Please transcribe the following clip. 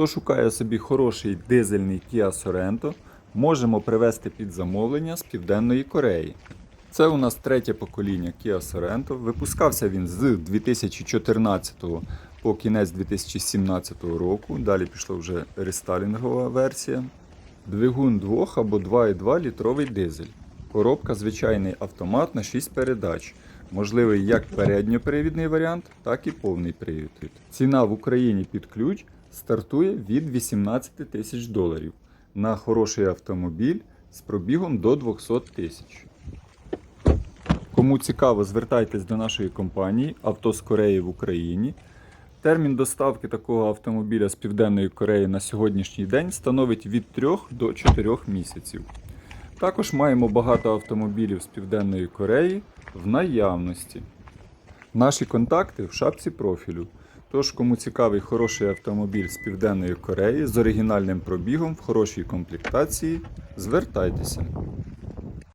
Хто шукає собі хороший дизельний Kia Sorento, можемо привезти під замовлення з Південної Кореї. Це у нас третє покоління Kia Sorento. Випускався він з 2014 по кінець 2017 року. Далі пішла вже рестайлінгова версія. Двигун 2 або 2,2 літровий дизель. Коробка звичайний автомат на 6 передач. Можливий як передньопривідний варіант, так і повний привід. Ціна в Україні під ключ стартує від 18 тисяч доларів на хороший автомобіль з пробігом до 200 тисяч. Кому цікаво, звертайтесь до нашої компанії Авто з Кореї в Україні. Термін доставки такого автомобіля з Південної Кореї на сьогоднішній день становить від 3 до 4 місяців. Також маємо багато автомобілів з Південної Кореї в наявності. Наші контакти в шапці профілю. Тож, кому цікавий хороший автомобіль з Південної Кореї з оригінальним пробігом в хорошій комплектації, звертайтеся.